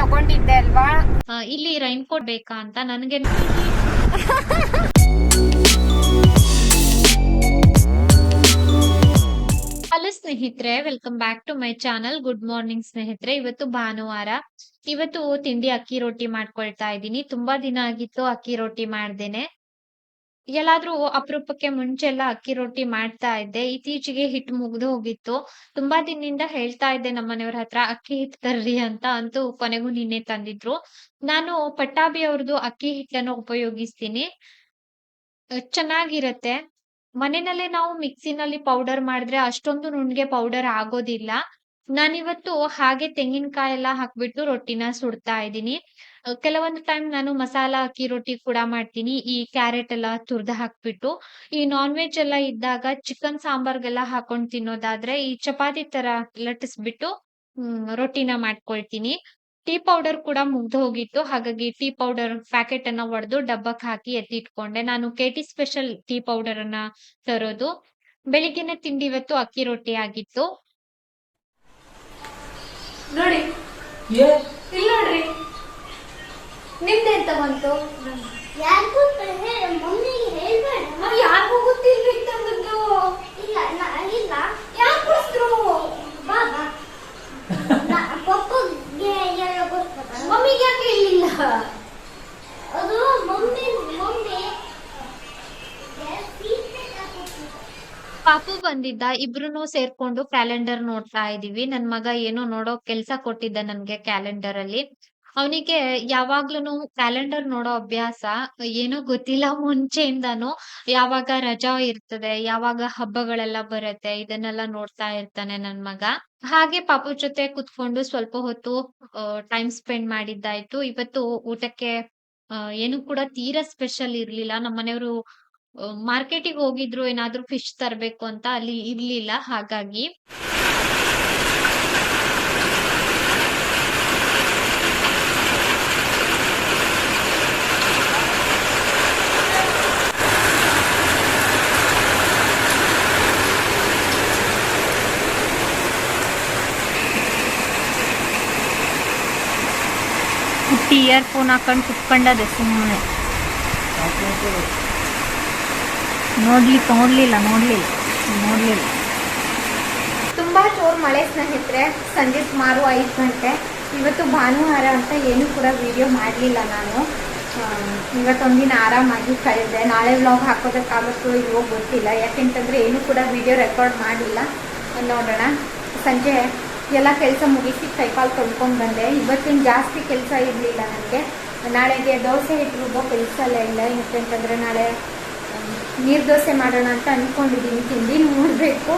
ತಗೊಂಡಿದ್ದೆ ಅಲ್ವಾ? ಇಲ್ಲಿ ರೈನ್ ಕೋಟ್ ಬೇಕಾ ಅಂತ ನನಗೆ ಹಲೋ ಸ್ನೇಹಿತರೆ welcome back to my channel good morning ಸ್ನೇಹಿತರೆ. ಇವತ್ತು ಭಾನುವಾರ. ಇವತ್ತು ತಿಂಡಿ ಅಕ್ಕಿ ರೊಟ್ಟಿ ಮಾಡ್ಕೊಳ್ತಾ ಇದ್ದೀನಿ. ತುಂಬಾ ದಿನ ಆಗಿತ್ತು ಅಕ್ಕಿ ರೊಟ್ಟಿ ಮಾಡ್ದೇನೆ. ಎಲ್ಲಾದ್ರೂ ಅಪರೂಪಕ್ಕೆ ಮುಂಚೆ ಎಲ್ಲ ಅಕ್ಕಿ ರೊಟ್ಟಿ ಮಾಡ್ತಾ ಇದ್ದೆ. ಇತ್ತೀಚೆಗೆ ಹಿಟ್ ಮುಗ್ದು ಹೋಗಿತ್ತು. ತುಂಬಾ ದಿನದಿಂದ ಹೇಳ್ತಾ ಇದ್ದೆ ನಮ್ಮ ಮನೆಯವ್ರ ಹತ್ರ, ಅಕ್ಕಿ ಹಿಟ್ ತರ್ರಿ ಅಂತ ಅಂತೂ ಕೊನೆಗೂ ನಿನ್ನೆ ತಂದಿದ್ರು. ನಾನು ಪಟ್ಟಾಭಿ ಅವ್ರದ್ದು ಅಕ್ಕಿ ಹಿಟ್ಟನ್ನು ಉಪಯೋಗಿಸ್ತೀನಿ. ಚೆನ್ನಾಗಿರತ್ತೆ. ಮನೆಯಲ್ಲೇ ನಾವು ಮಿಕ್ಸಿನಲ್ಲಿ ಪೌಡರ್ ಮಾಡಿದ್ರೆ ಅಷ್ಟೊಂದು ನುಣ್ಣಗೆ ಪೌಡರ್ ಆಗೋದಿಲ್ಲ. ನಾನಿವತ್ತು ಹಾಗೆ ತೆಂಗಿನಕಾಯಿ ಎಲ್ಲ ಹಾಕ್ಬಿಟ್ಟು ರೊಟ್ಟಿನ ಸುಡ್ತಾ ಇದ್ದೀನಿ. ಕೆಲವೊಂದು ಟೈಮ್ ನಾನು ಮಸಾಲಾ ಅಕ್ಕಿ ರೊಟ್ಟಿ ಕೂಡ ಮಾಡ್ತೀನಿ. ಈ ಕ್ಯಾರೆಟ್ ಎಲ್ಲ ತುರ್ದು ಹಾಕ್ಬಿಟ್ಟು ಈ ನಾನ್ ವೆಜ್ ಎಲ್ಲ ಇದ್ದಾಗ ಚಿಕನ್ ಸಾಂಬಾರ್ಗೆಲ್ಲ ಹಾಕೊಂಡು ತಿನ್ನೋದಾದ್ರೆ ಈ ಚಪಾತಿ ತರ ಲಟ್ಟಿಸ್ಬಿಟ್ಟು ಹ್ಮ್ ರೊಟ್ಟಿನ ಮಾಡ್ಕೊಳ್ತೀನಿ. ಟೀ ಪೌಡರ್ ಕೂಡ ಮುಗ್ದು ಹೋಗಿತ್ತು. ಹಾಗಾಗಿ ಟೀ ಪೌಡರ್ ಪ್ಯಾಕೆಟ್ ಅನ್ನ ಒಡೆದು ಡಬ್ಬಕ್ಕೆ ಹಾಕಿ ಎತ್ತಿ ಇಟ್ಕೊಂಡೆ ನಾನು ಕೆಟಿ ಸ್ಪೆಷಲ್ ಟೀ ಪೌಡರ್ ಅನ್ನ ತರೋದು. ಬೆಳಿಗ್ಗೆನೆ ತಿಂಡಿ ಇವತ್ತು ಅಕ್ಕಿ ರೊಟ್ಟಿ ಆಗಿತ್ತು. ನೋಡಿ. ಇಲ್ಲ ನೋಡ್ರಿ. ನಿಮ್ದೆಂತ ಬಂತು? ಯಾರಿಗೂ ಮಮ್ಮಿಗೆ ಹೇಳ್ಬೇಡ. ಯಾರಿಗೂ ಗೊತ್ತಿಲ್ರಿ ತಂದದ್ದು ಇಲ್ಲ ನಾ- ಇಲ್ಲ ಯಾಕೆ ಕೊಡಿಸ್ರು ಬಾಬಾ ಪಪ್ಪಗೆ ಎಲ್ಲ ಗೊತ್ತದ ಮಮ್ಮಿಗೆ ಯಾಕೆ ಹೇಳಿಲ್ಲ? ಅದು ಮಮ್ಮಿ ಮಮ್ಮಿ ಸೀಕ್ರೆಟ್ ಆಗಿ ಪಾಪು ಬಂದಿದ್ದ ಇಬ್ರು ಸೇರ್ಕೊಂಡು ಕ್ಯಾಲೆಂಡರ್ ನೋಡ್ತಾ ಇದೀವಿ. ನನ್ ಮಗ ಏನೋ ನೋಡೋ ಕೆಲ್ಸ ಕೊಟ್ಟಿದ್ದ ನನ್ಗೆ ಕ್ಯಾಲೆಂಡರ್ ಅಲ್ಲಿ. ಅವನಿಗೆ ಯಾವಾಗ್ಲೂನು ಕ್ಯಾಲೆಂಡರ್ ನೋಡೋ ಅಭ್ಯಾಸ ಏನೋ ಗೊತ್ತಿಲ್ಲ ಮುಂಚೆಯಿಂದಾನು ಯಾವಾಗ ರಜಾ ಇರ್ತದೆ, ಯಾವಾಗ ಹಬ್ಬಗಳೆಲ್ಲ ಬರುತ್ತೆ, ಇದನ್ನೆಲ್ಲ ನೋಡ್ತಾ ಇರ್ತಾನೆ ನನ್ ಮಗ. ಹಾಗೆ ಪಾಪು ಜೊತೆ ಕುತ್ಕೊಂಡು ಸ್ವಲ್ಪ ಹೊತ್ತು ಟೈಮ್ ಸ್ಪೆಂಡ್ ಮಾಡಿದ್ದಾಯ್ತು. ಇವತ್ತು ಊಟಕ್ಕೆ ಏನು ಕೂಡ ತೀರಾ ಸ್ಪೆಷಲ್ ಇರ್ಲಿಲ್ಲ. ನಮ್ಮ ಮನೆಯವರು ಮಾರ್ಕೆಟಿಗೆ ಹೋಗಿದ್ರು ಏನಾದ್ರೂ ಫಿಶ್ ತರ್ಬೇಕು ಅಂತ ಅಲ್ಲಿ ಇರ್ಲಿಲ್ಲ, ಹಾಗಾಗಿ. ಹುಟ್ಟಿ ಇಯರ್ಫೋನ್ ಹಾಕೊಂಡು ಕುತ್ಕೊಂಡದೆ ಸುಮ್ಮನೆ. ನೋಡ್ಲಿಕ್ಕೆ ನೋಡ್ಲಿಲ್ಲ ನೋಡ್ಲಿಲ್ಲ ನೋಡ್ಲಿಲ್ಲ. ತುಂಬಾ ಜೋರ್ ಮಳೆ ಸ್ನೇಹಿತರೆ, ಸಂಜೆ ಸುಮಾರು ಐದು ಗಂಟೆ. ಇವತ್ತು ಭಾನುವಾರ ಅಂತ ಏನು ಕೂಡ ವಿಡಿಯೋ ಮಾಡಲಿಲ್ಲ ನಾನು. ಇವತ್ತೊಂದಿನ ಆರಾಮಾಗಿ ಕಳೆದೆ. ನಾಳೆ ವ್ಲಾಗ್ ಹಾಕೋದಕ್ಕಾಗುತ್ತೋ ಇಲ್ವೋ ಗೊತ್ತಿಲ್ಲ. ಯಾಕೆಂತಂದ್ರೆ ಏನು ಕೂಡ ವಿಡಿಯೋ ರೆಕಾರ್ಡ್ ಮಾಡಿಲ್ಲ. ನೋಡೋಣ. ಸಂಜೆ ಎಲ್ಲ ಕೆಲಸ ಮುಗಿಸಿ ಕೈಕಾಲು ತೊಳ್ಕೊಂಡು ಬಂದೆ ಇವತ್ತಿನ ಜಾಸ್ತಿ ಕೆಲಸ ಇರಲಿಲ್ಲ ನನಗೆ. ನಾಳೆಗೆ ದೋಸೆ ಹಿಟ್ಟು ರುಬ್ಬೋ ಕೆಲಸ ಎಲ್ಲ ಇಲ್ಲ. ಯಾಕೆಂತಂದ್ರೆ ನಾಳೆ ನೀರು ದೋಸೆ ಮಾಡೋಣ ಅಂತ ಅಂದ್ಕೊಂಡಿದ್ದೀನಿ ತಿಂಡಿ ನೋಡಬೇಕು.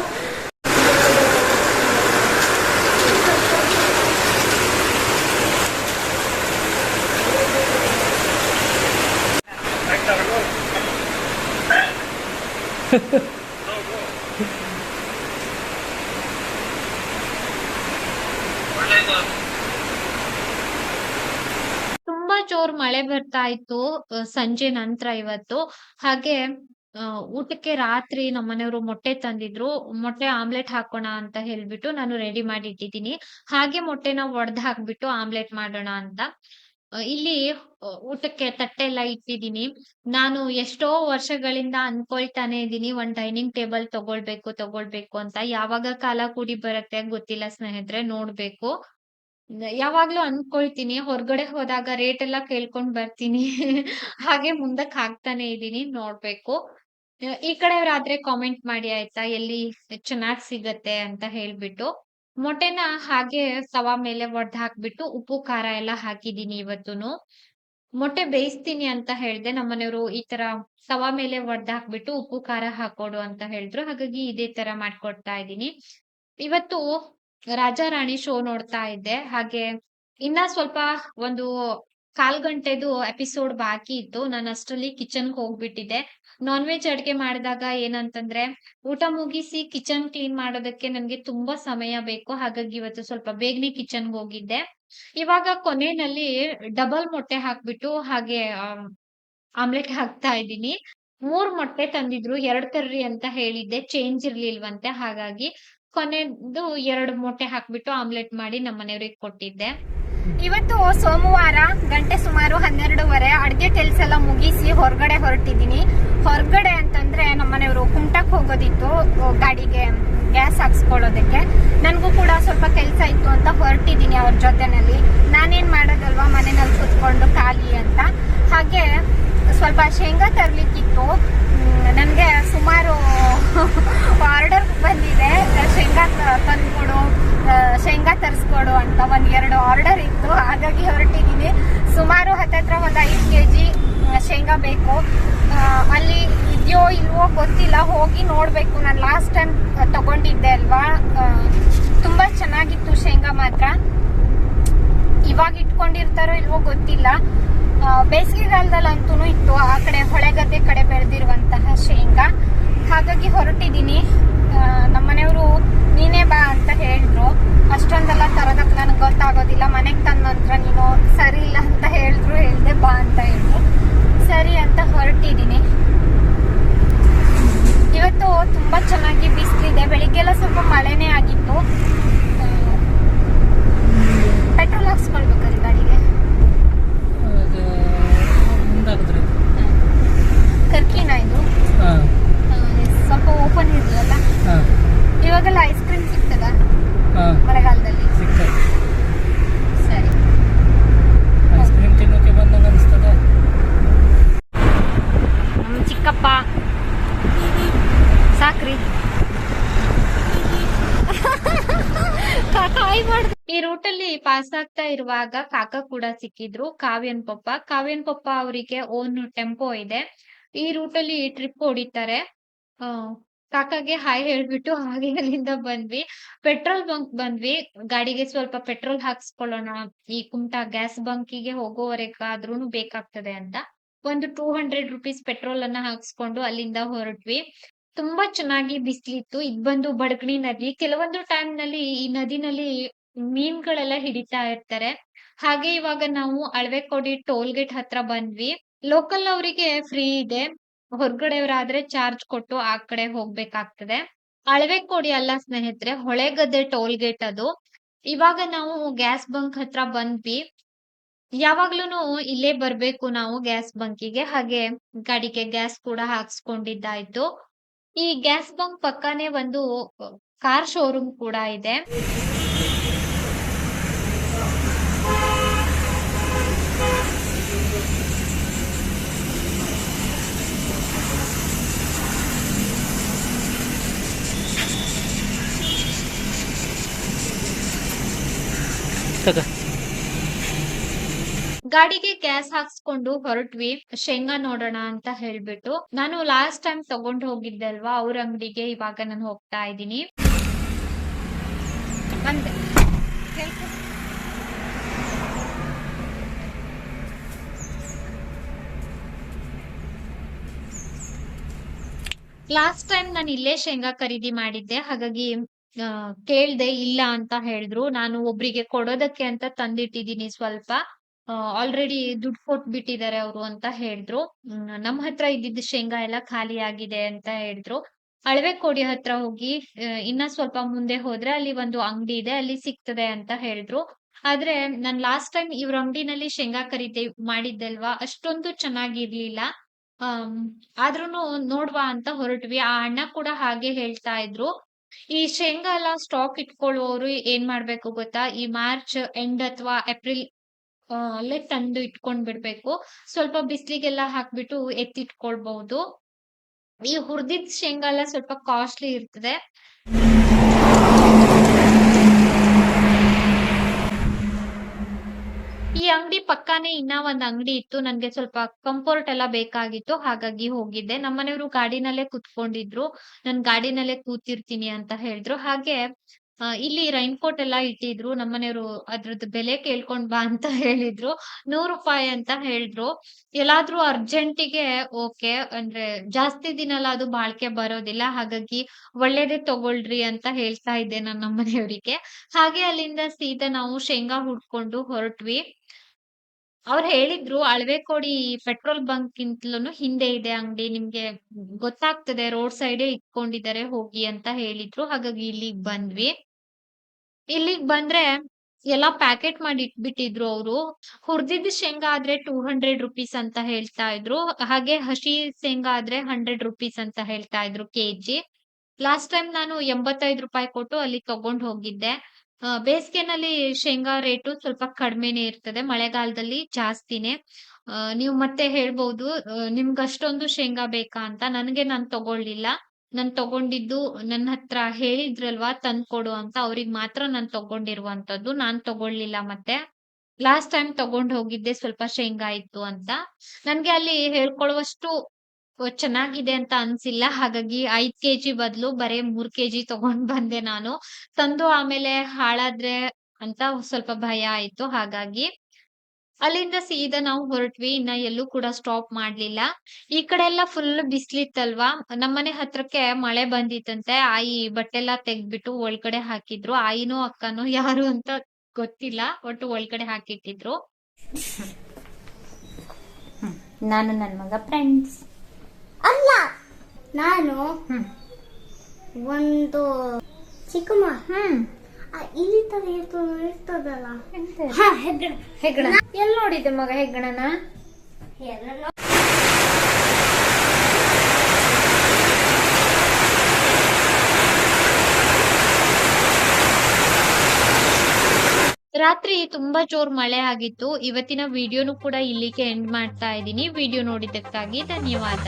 ತುಂಬಾ ಜೋರ್ ಮಳೆ ಬರ್ತಾ ಇತ್ತು ಸಂಜೆ ನಂತರ ಇವತ್ತು. ಹಾಗೆ ಊಟಕ್ಕೆ ರಾತ್ರಿ ನಮ್ಮನೆಯವರು ಮೊಟ್ಟೆ ತಂದಿದ್ರು. ಮೊಟ್ಟೆ ಆಮ್ಲೆಟ್ ಹಾಕೋಣ ಅಂತ ಹೇಳ್ಬಿಟ್ಟು ನಾನು ರೆಡಿ ಮಾಡಿ ಇಟ್ಟಿದ್ದೀನಿ ಹಾಗೆ ಮೊಟ್ಟೆನ ಒಡ್ದ್ ಹಾಕ್ಬಿಟ್ಟು ಆಮ್ಲೆಟ್ ಮಾಡೋಣ ಅಂತ. ಇಲ್ಲಿ ಊಟಕ್ಕೆ ತಟ್ಟೆ ಎಲ್ಲ ಇಟ್ಟಿದ್ದೀನಿ. ನಾನು ಎಷ್ಟೋ ವರ್ಷಗಳಿಂದ ಅನ್ಕೊಳ್ತಾನೆ ಇದ್ದೀನಿ, ಒಂದ್ ಡೈನಿಂಗ್ ಟೇಬಲ್ ತಗೊಳ್ಬೇಕು ತಗೊಳ್ಬೇಕು ಅಂತ. ಯಾವಾಗ ಕಾಲ ಕೂಡಿ ಬರುತ್ತೆ ಗೊತ್ತಿಲ್ಲ ಸ್ನೇಹಿತರೆ, ನೋಡ್ಬೇಕು. ಯಾವಾಗ್ಲೂ ಅನ್ಕೊಳ್ತೀನಿ, ಹೊರಗಡೆ ಹೋದಾಗ ರೇಟ್ ಎಲ್ಲ ಕೇಳ್ಕೊಂಡ್ ಬರ್ತೀನಿ. ಹಾಗೆ ಮುಂದಕ್ ಹಾಕ್ತಾನೆ ಇದೀನಿ ನೋಡ್ಬೇಕು. ಈ ಈ ಕಡೆಯವ್ರಾದ್ರೆ ಕಾಮೆಂಟ್ ಮಾಡಿ ಆಯ್ತಾ, ಎಲ್ಲಿ ಚೆನ್ನಾಗ್ ಸಿಗತ್ತೆ ಅಂತ ಹೇಳ್ಬಿಟ್ಟು. ಮೊಟ್ಟೆನ ಹಾಗೆ ತವಾ ಮೇಲೆ ಒಡ್ದ್ ಹಾಕ್ಬಿಟ್ಟು ಉಪ್ಪು, ಖಾರ ಎಲ್ಲ ಹಾಕಿದೀನಿ ಇವತ್ತುನು. ಮೊಟ್ಟೆ ಬೇಯಿಸ್ತೀನಿ ಅಂತ ಹೇಳ್ದೆ, ನಮ್ಮನೆಯವರು ಈ ತರ ತವಾ ಮೇಲೆ ಒಡ್ದ್ ಹಾಕ್ಬಿಟ್ಟು ಉಪ್ಪು, ಖಾರ ಹಾಕೊಡು ಅಂತ ಹೇಳಿದ್ರು. ಹಾಗಾಗಿ ಇದೇ ತರ ಮಾಡ್ಕೊಡ್ತಾ ಇದ್ದೀನಿ. ಇವತ್ತು ರಾಜಾ ರಾಣಿ ಶೋ ನೋಡ್ತಾ ಇದ್ದೆ. ಹಾಗೆ ಇನ್ನ ಸ್ವಲ್ಪ ಒಂದು ಕಾಲ್ ಗಂಟೆದು ಎಪಿಸೋಡ್ ಬಾಕಿ ಇತ್ತು. ನಾನು ಅಷ್ಟರಲ್ಲಿ ಕಿಚನ್ಗೆ ಹೋಗ್ಬಿಟ್ಟಿದ್ದೆ. ನಾನ್ ವೆಜ್ ಅಡ್ಗೆ ಮಾಡಿದಾಗ ಏನಂತಂದ್ರೆ ಊಟ ಮುಗಿಸಿ ಕಿಚನ್ ಕ್ಲೀನ್ ಮಾಡೋದಕ್ಕೆ ನನ್ಗೆ ತುಂಬಾ ಸಮಯ ಬೇಕು. ಹಾಗಾಗಿ ಇವತ್ತು ಸ್ವಲ್ಪ ಬೇಗನೆ ಕಿಚನ್ಗೆ ಹೋಗಿದ್ದೆ. ಇವಾಗ ಕೊನೆಯಲ್ಲಿ ಡಬಲ್ ಮೊಟ್ಟೆ ಹಾಕ್ಬಿಟ್ಟು ಹಾಗೆ ಆಮ್ಲೆಟ್ ಹಾಕ್ತಾ ಇದ್ದೀನಿ. ಮೂರ್ ಮೊಟ್ಟೆ ತಂದಿದ್ರು. ಎರಡ್ ತರ್ರಿ ಅಂತ ಹೇಳಿದ್ದೆ. ಚೇಂಜ್ ಇರ್ಲಿಲ್ವಂತೆ. ಹಾಗಾಗಿ ಕೊನೆದು ಎರಡು ಮೊಟ್ಟೆ ಹಾಕ್ಬಿಟ್ಟು ಆಮ್ಲೆಟ್ ಮಾಡಿ ನಮ್ಮ ಮನೆಯವ್ರಿಗೆ ಕೊಟ್ಟಿದ್ದೆ. ಇವತ್ತು ಸೋಮವಾರ ಗಂಟೆ ಸುಮಾರು ಹನ್ನೆರಡೂವರೆ, ಅಡ್ಗೆ ಕೆಲಸ ಎಲ್ಲ ಮುಗಿಸಿ ಹೊರಗಡೆ ಹೊರಟಿದ್ದೀನಿ. ಹೊರಗಡೆ ಅಂತಂದ್ರೆ ನಮ್ಮನೆಯವರು ಕುಮಟಕ್ಕೆ ಹೋಗೋದಿತ್ತು ಗಾಡಿಗೆ ಗ್ಯಾಸ್ ಹಾಕ್ಸ್ಕೊಳ್ಳೋದಕ್ಕೆ. ನನಗೂ ಕೂಡ ಸ್ವಲ್ಪ ಕೆಲಸ ಇತ್ತು ಅಂತ ಹೊರಟಿದ್ದೀನಿ ಅವ್ರ ಜೊತೆನಲ್ಲಿ. ನಾನೇನು ಮಾಡೋದಲ್ವಾ ಮನೆಯಲ್ಲಿ ಕುತ್ಕೊಂಡು ಖಾಲಿ ಅಂತ. ಹಾಗೆ ಸ್ವಲ್ಪ ಶೇಂಗಾ ತರಲಿಕ್ಕಿತ್ತು. ನನಗೆ ಸುಮಾರು ಆರ್ಡರ್ ಬಂದಿದೆ. ಶೇಂಗಾ ತಂದ್ಕೊಡು ಶೇಂಗಾ ತರಿಸ್ಕೊಡು ಅಂತ ಒಂದ್ ಎರಡು ಆರ್ಡರ್ ಇತ್ತು. ಹಾಗಾಗಿ ಹೊರಟಿದ್ದೀನಿ ಸುಮಾರು ಹತ್ತತ್ರ ಒಂದು ಐದು ಕೆ ಜಿ ಶೇಂಗಾ ಬೇಕು. ಅಲ್ಲಿ ಇದೆಯೋ ಇಲ್ವೋ ಗೊತ್ತಿಲ್ಲ. ಹೋಗಿ ನೋಡಬೇಕು. ನಾನು ಲಾಸ್ಟ್ ಟೈಮ್ ತಗೊಂಡಿದ್ದೆ ಅಲ್ವಾ? ತುಂಬಾ ಚೆನ್ನಾಗಿತ್ತು ಶೇಂಗಾ ಮಾತ್ರ. ಇವಾಗ ಇಟ್ಕೊಂಡಿರ್ತಾರೋ ಇಲ್ವೋ ಗೊತ್ತಿಲ್ಲ. ಬೇಸಿಗೆಗಾಲದಲ್ಲಿ ಅಂತೂ ಇತ್ತು. ಆ ಕಡೆ ಹೊಳೆಗದ್ದೆ ಕಡೆ ಬೆಳೆದಿರುವಂತಹ ಶೇಂಗಾ. ಹಾಗಾಗಿ ಹೊರಟಿದ್ದೀನಿ. ನಮ್ಮನೆಯವರು ನೀನೇ ಬಾ ಅಂತ ಹೇಳಿದ್ರು. ಅಷ್ಟೊಂದೆಲ್ಲ ತರದಕ್ಕೆ ನನಗೆ ಗೊತ್ತಾಗೋದಿಲ್ಲ ಮನೆಗೆ ತಂದ ನಂತರ ನೀನು ಸರಿ ಇಲ್ಲ ಅಂತ ಹೇಳಿದ್ರು ಹೇಳ್ದೆ ಬಾ ಅಂತ ಹೇಳಿದ್ರು ಸರಿ ಅಂತ ಹೊರಟಿದ್ದೀನಿ ಇವತ್ತು ತುಂಬಾ ಚೆನ್ನಾಗಿ ಬಿಸಿಲಿದೆ ಬೆಳಿಗ್ಗೆಲ್ಲ ಸ್ವಲ್ಪ ಮಳೆನೇ ಆಗಿತ್ತು ಪೆಟ್ರೋಲ್ ಹಾಕ್ಸ್ಕೊಳ್ಬೇಕಾದ್ರೆ ಗಾಡಿಗೆ ಅದು ಮುಂದಾಕಿದ್ರೆ ಕರ್ಕಿನ ಇದು ಹಾಂ ಆ, ಸ್ವಲ್ಪ ಓಪನ್ ಇದೆಯಲ್ಲ ಹಾಂ ಇವಾಗೆಲ್ಲ ಐಸ್ ಕ್ರೀಮ್ ಸಿಗ್ತದ ಹಾಂ ಮಳೆಗಾಲದಲ್ಲಿ ಸಿಗ್ತದೆ ಸರಿ ಐಸ್ ಕ್ರೀಮ್ ತಿನ್ನೋಕೆ ಬಂದಂಗೆ ಅನಿಸ್ತದೆ ನಮ್ಮ ಚಿಕ್ಕಪ್ಪ ಸಾಕ್ರಿ ಕಾಯಿ ಮಾಡ್ದ ರೂಟಲ್ಲಿ ಪಾಸ್ ಆಗ್ತಾ ಇರುವಾಗ ಕಾಕ ಕೂಡ ಸಿಕ್ಕಿದ್ರು. ಕಾವ್ಯನ್ ಪಪ್ಪ. ಕಾವ್ಯನ್ ಪಪ್ಪ ಅವರಿಗೆ ಓನ್ ಟೆಂಪೋ ಇದೆ. ಈ ರೂಟ್ ಅಲ್ಲಿ ಟ್ರಿಪ್ ಹೊಡಿತಾರೆ. ಕಾಕಾಗೆ ಹಾಯ್ ಹೇಳ್ಬಿಟ್ಟು ಹಾಗೆ ಅಲ್ಲಿಂದ ಬಂದ್ವಿ. ಪೆಟ್ರೋಲ್ ಬಂಕ್ ಬಂದ್ವಿ. ಗಾಡಿಗೆ ಸ್ವಲ್ಪ ಪೆಟ್ರೋಲ್ ಹಾಕ್ಸ್ಕೊಳ್ಳೋಣ. ಈ ಕುಮಟಾ ಗ್ಯಾಸ್ ಬಂಕಿಗೆ ಹೋಗೋವರೆಗಾದ್ರೂ ಬೇಕಾಗ್ತದೆ ಅಂತ. ಒಂದು ಟೂ ಹಂಡ್ರೆಡ್ ರುಪೀಸ್ ಪೆಟ್ರೋಲ್ ಅನ್ನ ಹಾಕ್ಸ್ಕೊಂಡು ಅಲ್ಲಿಂದ ಹೊರಟ್ವಿ. ತುಂಬಾ ಚೆನ್ನಾಗಿ ಬಿಸ್ಲಿತ್ತು. ಇದ್ ಬಂದು ಬಡಗಣಿ ನದಿ. ಕೆಲವೊಂದು ಟೈಮ್ನಲ್ಲಿ ಈ ನದಿನಲ್ಲಿ ಮೀನ್ಗಳೆಲ್ಲ ಹಿಡಿತಾ ಇರ್ತಾರೆ. ಹಾಗೆ ಇವಾಗ ನಾವು ಅಳವೆಕೋಡಿ ಟೋಲ್ ಗೇಟ್ ಹತ್ರ ಬಂದ್ವಿ. ಲೋಕಲ್ ಅವರಿಗೆ ಫ್ರೀ ಇದೆ. ಹೊರಗಡೆಯವರಾದ್ರೆ ಚಾರ್ಜ್ ಕೊಟ್ಟು ಆ ಕಡೆ ಹೋಗ್ಬೇಕಾಗ್ತದೆ. ಅಳವೆಕೋಡಿ ಅಲ್ಲ ಸ್ನೇಹಿತರೆ, ಹೊಳೆಗದ್ದೆ ಟೋಲ್ ಗೇಟ್ ಅದು. ಇವಾಗ ನಾವು ಗ್ಯಾಸ್ ಬಂಕ್ ಹತ್ರ ಬಂದ್ವಿ. ಯಾವಾಗ್ಲೂನು ಇಲ್ಲೇ ಬರ್ಬೇಕು ನಾವು ಗ್ಯಾಸ್ ಬಂಕಿಗೆ. ಹಾಗೆ ಗಾಡಿಗೆ ಗ್ಯಾಸ್ ಕೂಡ ಹಾಕ್ಸ್ಕೊಂಡಿದ್ದಾಯ್ತು. ಈ ಗ್ಯಾಸ್ ಬಂಕ್ ಪಕ್ಕಾನೇ ಒಂದು ಕಾರ್ ಶೋರೂಮ್ ಕೂಡ ಇದೆ. ಗಾಡಿಗೆ ಗ್ಯಾಸ್ ಹಾಕ್ಸ್ಕೊಂಡು ಹೊರಟ್ವಿ. ಶೇಂಗಾ ನೋಡೋಣ ಅಂತ ಹೇಳ್ಬಿಟ್ಟು. ನಾನು ಲಾಸ್ಟ್ ಟೈಮ್ ತಗೊಂಡ್ ಹೋಗಿದ್ದೆ ಅಲ್ವಾ? ಅವ್ರ ಅಂಗಡಿಗೆ ಇವಾಗ ನಾನು ಹೋಗ್ತಾ ಇದ್ದೀನಿ. ಲಾಸ್ಟ್ ಟೈಮ್ ನಾನು ಇಲ್ಲೇ ಶೇಂಗಾ ಖರೀದಿ ಮಾಡಿದ್ದೆ. ಹಾಗಾಗಿ ಕೇಳ್ದೆ ಇಲ್ಲ ಅಂತ ಹೇಳಿದ್ರು. ನಾನು ಒಬ್ರಿಗೆ ಕೊಡೋದಕ್ಕೆ ಅಂತ ತಂದಿಟ್ಟಿದ್ದೀನಿ ಸ್ವಲ್ಪ. ಆಲ್ರೆಡಿ ದುಡ್ಡು ಕೊಟ್ಬಿಟ್ಟಿದ್ದಾರೆ ಅವರು ಅಂತ ಹೇಳಿದ್ರು. ನಮ್ಮ ಹತ್ರ ಇದ್ದಿದ್ದ ಶೇಂಗಾ ಎಲ್ಲ ಖಾಲಿ ಆಗಿದೆ ಅಂತ ಹೇಳಿದ್ರು. ಅಳವೆ ಕೋಡಿ ಹತ್ರ ಹೋಗಿ ಇನ್ನ ಸ್ವಲ್ಪ ಮುಂದೆ ಹೋದ್ರೆ ಅಲ್ಲಿ ಒಂದು ಅಂಗಡಿ ಇದೆ, ಅಲ್ಲಿ ಸಿಗ್ತದೆ ಅಂತ ಹೇಳಿದ್ರು. ಆದ್ರೆ ನಾನ್ ಲಾಸ್ಟ್ ಟೈಮ್ ಇವ್ರ ಅಂಗಡಿನಲ್ಲಿ ಶೇಂಗಾ ಖರೀದಿ ಮಾಡಿದ್ದಲ್ವಾ? ಅಷ್ಟೊಂದು ಚೆನ್ನಾಗಿರ್ಲಿಲ್ಲ. ಅಹ್ ಆದ್ರೂನು ನೋಡ್ವಾ ಅಂತ ಹೊರಟ್ವಿ. ಆ ಅಣ್ಣ ಕೂಡ ಹಾಗೆ ಹೇಳ್ತಾ ಇದ್ರು. ಈ ಶೇಂಗಾ ಸ್ಟಾಕ್ ಇಟ್ಕೊಳ್ಳುವವರು ಏನ್ ಮಾಡ್ಬೇಕು ಗೊತ್ತಾ? ಈ ಮಾರ್ಚ್ ಎಂಡ್ ಅಥವಾ ಏಪ್ರಿಲ್ ಅಲ್ಲೇ ತಂದು ಇಟ್ಕೊಂಡ್ ಬಿಡ್ಬೇಕು ಸ್ವಲ್ಪ ಬಿಸ್ಲಿಗೆಲ್ಲ ಹಾಕ್ಬಿಟ್ಟು ಎತ್ತಿಟ್ಕೊಳ್ಬಹುದು. ಈ ಹುರಿದಿದ್ ಶೇಂಗಾ ಎಲ್ಲ ಸ್ವಲ್ಪ ಕಾಸ್ಟ್ಲಿ ಇರ್ತದೆ. ಈ ಅಂಗಡಿ ಪಕ್ಕಾನೇ ಇನ್ನ ಒಂದ್ ಅಂಗಡಿ ಇತ್ತು. ನನ್ಗೆ ಸ್ವಲ್ಪ ಕಂಫರ್ಟ್ ಎಲ್ಲ ಬೇಕಾಗಿತ್ತು. ಹಾಗಾಗಿ ಹೋಗಿದ್ದೆ. ನಮ್ಮನೆಯವರು ಗಾಡಿನಲ್ಲೇ ಕುತ್ಕೊಂಡಿದ್ರು. ನಾನ್ ಗಾಡಿನಲ್ಲೇ ಕೂತಿರ್ತೀನಿ ಅಂತ ಹೇಳಿದ್ರು. ಹಾಗೆ ಆ, ಇಲ್ಲಿ ರೈನ್ ಕೋಟ್ ಎಲ್ಲ ಇಟ್ಟಿದ್ರು. ನಮ್ಮನೆಯವರು ಅದ್ರದ್ದು ಬೆಲೆ ಕೇಳ್ಕೊಂಡ್ ಬಾ ಅಂತ ಹೇಳಿದ್ರು. ನೂರು ರೂಪಾಯಿ ಅಂತ ಹೇಳಿದ್ರು. ಎಲ್ಲಾದ್ರೂ ಅರ್ಜೆಂಟಿಗೆ ಓಕೆ. ಅಂದ್ರೆ ಜಾಸ್ತಿ ದಿನ ಎಲ್ಲ ಅದು ಬಾಳ್ಕೆ ಬರೋದಿಲ್ಲ. ಹಾಗಾಗಿ ಒಳ್ಳೇದೇ ತಗೊಳ್ರಿ ಅಂತ ಹೇಳ್ತಾ ಇದ್ದೆ ನಾನು ನಮ್ಮನೆಯವರಿಗೆ ಹಾಗೆ ಅಲ್ಲಿಂದ ಸೀದಾ ನಾವು ಶೇಂಗಾ ಹುಡ್ಕೊಂಡು ಹೊರಟ್ವಿ. ಅವ್ರು ಹೇಳಿದ್ರು ಅಳವೆಕೋಡಿ ಪೆಟ್ರೋಲ್ ಬಂಕ್ ಇಂತಲೂ ಹಿಂದೆ ಇದೆ ಅಂಗಡಿ, ನಿಮ್ಗೆ ಗೊತ್ತಾಗ್ತದೆ, ರೋಡ್ ಸೈಡೇ ಇಟ್ಕೊಂಡಿದ್ದಾರೆ, ಹೋಗಿ ಅಂತ ಹೇಳಿದ್ರು. ಹಾಗಾಗಿ ಇಲ್ಲಿಗ್ ಬಂದ್ವಿ. ಇಲ್ಲಿಗ್ ಬಂದ್ರೆ ಎಲ್ಲಾ ಪ್ಯಾಕೆಟ್ ಮಾಡಿ ಇಟ್ಬಿಟ್ಟಿದ್ರು ಅವರು. ಹುರಿದಿದ್ದ ಶೇಂಗಾ ಆದ್ರೆ ಟೂ ಹಂಡ್ರೆಡ್ ರುಪೀಸ್ ಅಂತ ಹೇಳ್ತಾ ಇದ್ರು. ಹಾಗೆ ಹಸಿ ಶೇಂಗಾ ಆದ್ರೆ ಹಂಡ್ರೆಡ್ ರುಪೀಸ್ ಅಂತ ಹೇಳ್ತಾ ಇದ್ರು ಕೆಜಿ ಲಾಸ್ಟ್ ಟೈಮ್ ನಾನು ಎಂಬತ್ತೈದು ರೂಪಾಯಿ ಕೊಟ್ಟು ಅಲ್ಲಿ ತಗೊಂಡ್ ಹೋಗಿದ್ದೆ. ಆ, ಬೇಸಿಗೆನಲ್ಲಿ ಶೇಂಗಾ ರೇಟು ಸ್ವಲ್ಪ ಕಡಿಮೆನೆ ಇರ್ತದೆ ಮಳೆಗಾಲದಲ್ಲಿ ಜಾಸ್ತಿನೇ. ನೀವು ಮತ್ತೆ ಹೇಳ್ಬಹುದು ನಿಮ್ಗೆ ಅಷ್ಟೊಂದು ಶೇಂಗಾ ಬೇಕಾ ಅಂತ. ನನಗೆ ನಾನು ತಗೊಳ್ಳಿಲ್ಲ. ನಾನು ತಗೊಂಡಿದ್ದು ನನ್ನ ಹತ್ರ ಹೇಳಿದ್ರಲ್ವಾ ತಂದ್ಕೊಡು ಅಂತ. ಅವ್ರಿಗೆ ಮಾತ್ರ ನಾನು ತಗೊಂಡಿರುವಂತದ್ದು ನಾನು ತಗೊಳ್ಳಿಲ್ಲ ಮತ್ತೆ. ಲಾಸ್ಟ್ ಟೈಮ್ ತಗೊಂಡು ಹೋಗಿದ್ದೆ ಸ್ವಲ್ಪ ಶೇಂಗಾ ಇತ್ತು ಅಂತ. ನನ್ಗೆ ಅಲ್ಲಿ ಹೇಳ್ಕೊಳ್ಳುವಷ್ಟು ಚೆನ್ನಾಗಿದೆ ಅಂತ ಅನ್ಸಿಲ್ಲ. ಹಾಗಾಗಿ ಐದ್ ಕೆಜಿ ಬದಲು ಬರೇ ಮೂರ್ ಕೆಜಿ ತಗೊಂಡ್ ಬಂದೆ ನಾನು. ತಂದು ಆಮೇಲೆ ಹಾಳಾದ್ರೆ ಅಂತ ಸ್ವಲ್ಪ ಭಯ ಆಯ್ತು. ಹಾಗಾಗಿ ಅಲ್ಲಿಂದ ಸೀದಾ ನಾವು ಹೊರಟ್ವಿ. ಇನ್ನ ಎಲ್ಲೂ ಕೂಡ ಸ್ಟಾಪ್ ಮಾಡ್ಲಿಲ್ಲ. ಈ ಕಡೆ ಎಲ್ಲ ಫುಲ್ ಬಿಸ್ಲಿತ್ತಲ್ವಾ? ನಮ್ಮನೆ ಹತ್ರಕ್ಕೆ ಮಳೆ ಬಂದಿತ್ತಂತೆ. ಆಯಿ ಬಟ್ಟೆಲ್ಲ ತೆಗ್ದ್ಬಿಟ್ಟು ಒಳಗಡೆ ಹಾಕಿದ್ರು. ಆಯಿನೂ, ಅಕ್ಕನೂ, ಯಾರು ಅಂತ ಗೊತ್ತಿಲ್ಲ. ಒಟ್ಟು ಒಳಗಡೆ ಹಾಕಿಟ್ಟಿದ್ರು. ನಾನು ನನ್ನ ಮಗ ಫ್ರೆಂಡ್ಸ್ ಅಲ್ಲ ನಾನು ಒಂದು ಚಿಕ್ಕಮ್ಮ. ಹ್ಮ್. ಇಲ್ಲಿ ತರ ಇರ್ತದ ಇರ್ತದಲ್ಲ. ಹಾ ಹೆಗ್ಗಣ. ಹೆಗ್ಗಣ ಎಲ್ಲಿ ನೋಡಿದ್ದೆ ಮಗ ಹೆಗ್ಗಣನ? ಎಲ್ಲ ರಾತ್ರಿ ತುಂಬಾ ಜೋರ್ ಮಳೆ ಆಗಿತ್ತು. ಇವತ್ತಿನ ವಿಡಿಯೋನು ಕೂಡ ಇಲ್ಲಿಗೆ ಎಂಡ್ ಮಾಡ್ತಾ ಇದ್ದೀನಿ. ವಿಡಿಯೋ ನೋಡಿದ್ದಕ್ಕಾಗಿ ಧನ್ಯವಾದ.